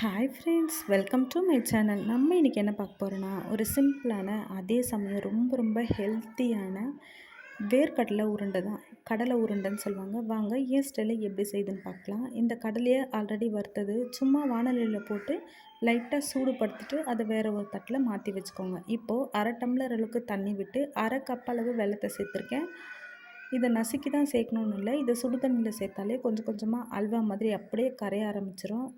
Hi friends welcome to my channel நம்ம இன்றைக்கி என்ன பார்க்க போகிறோன்னா ஒரு சிம்பிளான அதே சமயம் ரொம்ப ரொம்ப ஹெல்த்தியான வேர்க்கடலை உருண்டை தான். கடலை உருண்டைன்னு சொல்லுவாங்க. வாங்க ஏன் ஸ்டைலில் எப்படி செய்யுதுன்னு பார்க்கலாம். இந்த கடலையை ஆல்ரெடி வறுத்தது சும்மா வானலியில் போட்டு லைட்டாக சூடுபடுத்திட்டு அதை வேறு ஒரு தட்டில் மாற்றி வச்சுக்கோங்க. இப்போது அரை டம்ளர் அளவுக்கு தண்ணி விட்டு அரை கப் அளவு வெள்ளத்தை சேர்த்துருக்கேன். இதை நசுக்கி தான் சேர்க்கணுன்னு இல்லை. இதை சுடு தண்ணியில் சேர்த்தாலே கொஞ்சம் கொஞ்சமாக அல்வா மாதிரி அப்படியே கரைய ஆரம்பிச்சிரும்.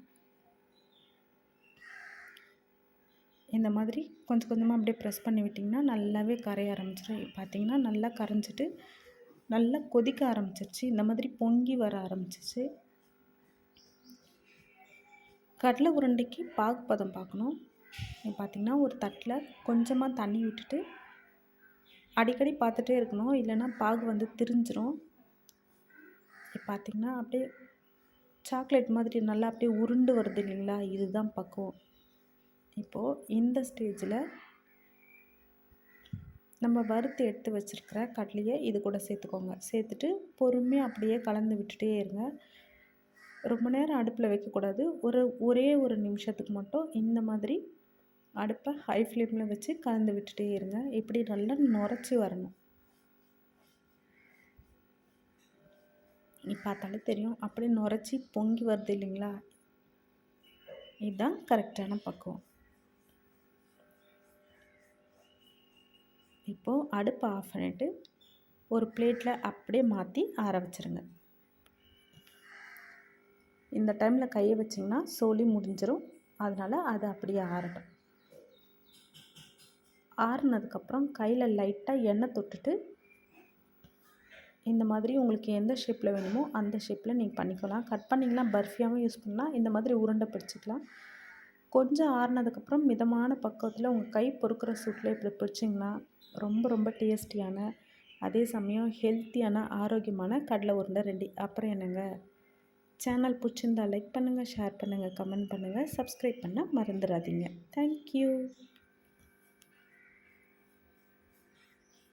இந்த மாதிரி கொஞ்சம் கொஞ்சமாக அப்படியே ப்ரெஸ் பண்ணி விட்டிங்கன்னா நல்லாவே கரைய ஆரம்பிச்சிடும் பார்த்திங்கன்னா நல்லா கரைஞ்சிட்டு நல்லா கொதிக்க ஆரம்பிச்சிருச்சு. இந்த மாதிரி பொங்கி வர ஆரம்பிச்சிச்சு கடலை உருண்டைக்கு பாகு பதம் பார்க்கணும் பார்த்திங்கன்னா ஒரு தட்டில் கொஞ்சமாக தண்ணி விட்டுட்டு அடிக்கடி பார்த்துட்டே இருக்கணும். இல்லைன்னா பாகு வந்து திரிஞ்சிரும். பார்த்திங்கன்னா அப்படியே சாக்லேட் மாதிரி நல்லா அப்படியே உருண்டு வருது இல்லைங்களா? இதுதான் பக்குவம். இப்போது இந்த ஸ்டேஜில் நம்ம வறுத்து எடுத்து வச்சுருக்கிற கடலையை இது கூட சேர்த்துக்கோங்க. சேர்த்துட்டு பொறுமையாக அப்படியே கலந்து விட்டுட்டே இருங்க. ரொம்ப நேரம் அடுப்பில் வைக்கக்கூடாது. ஒரு ஒரே ஒரு நிமிஷத்துக்கு மட்டும் இந்த மாதிரி அடுப்பை ஹை ஃப்ளேமில் வச்சு கலந்து விட்டுட்டே இருங்க. இப்படி நல்லா நுரைச்சி வரணும். நீ பார்த்தாலே தெரியும். அப்படியே நுரைச்சி பொங்கி வருது இல்லைங்களா? இதுதான் கரெக்டான பக்குவம். இப்போது அடுப்பை ஆஃப் பண்ணிவிட்டு ஒரு பிளேட்டில் அப்படியே மாற்றி ஆற வச்சுருங்க. இந்த டைமில் கையை வச்சிங்கன்னா சோலி முடிஞ்சிடும் அதனால் அது அப்படியே ஆறட்டும். ஆறுனதுக்கப்புறம் கையில் லைட்டாக எண்ணெய் தொட்டுட்டு இந்த மாதிரி உங்களுக்கு எந்த ஷேப்பில் வேணுமோ அந்த ஷேப்பில் நீங்கள் பண்ணிக்கலாம். கட் பண்ணிங்கன்னா பர்ஃபியாகவும் யூஸ் பண்ணலாம். இந்த மாதிரி உருண்டை பிடிச்சிக்கலாம். கொஞ்சம் ஆறுனதுக்கப்புறம் மிதமான பக்கத்தில் உங்கள் கை பொறுக்கிற சூட்டில் இப்படி பிடிச்சிங்கன்னா ரொம்ப ரொம்ப டேஸ்டியான அதே சமயம் ஹெல்த்தியான ஆரோக்கியமான கடலை உருண்டை ரெடி. அப்புறம் என்னங்க? சேனல் பிடிச்சிருந்தா லைக் பண்ணுங்கள் ஷேர் பண்ணுங்கள் கமெண்ட் பண்ணுங்கள் சப்ஸ்கிரைப் பண்ண மறந்துடாதீங்க. தேங்க்யூ.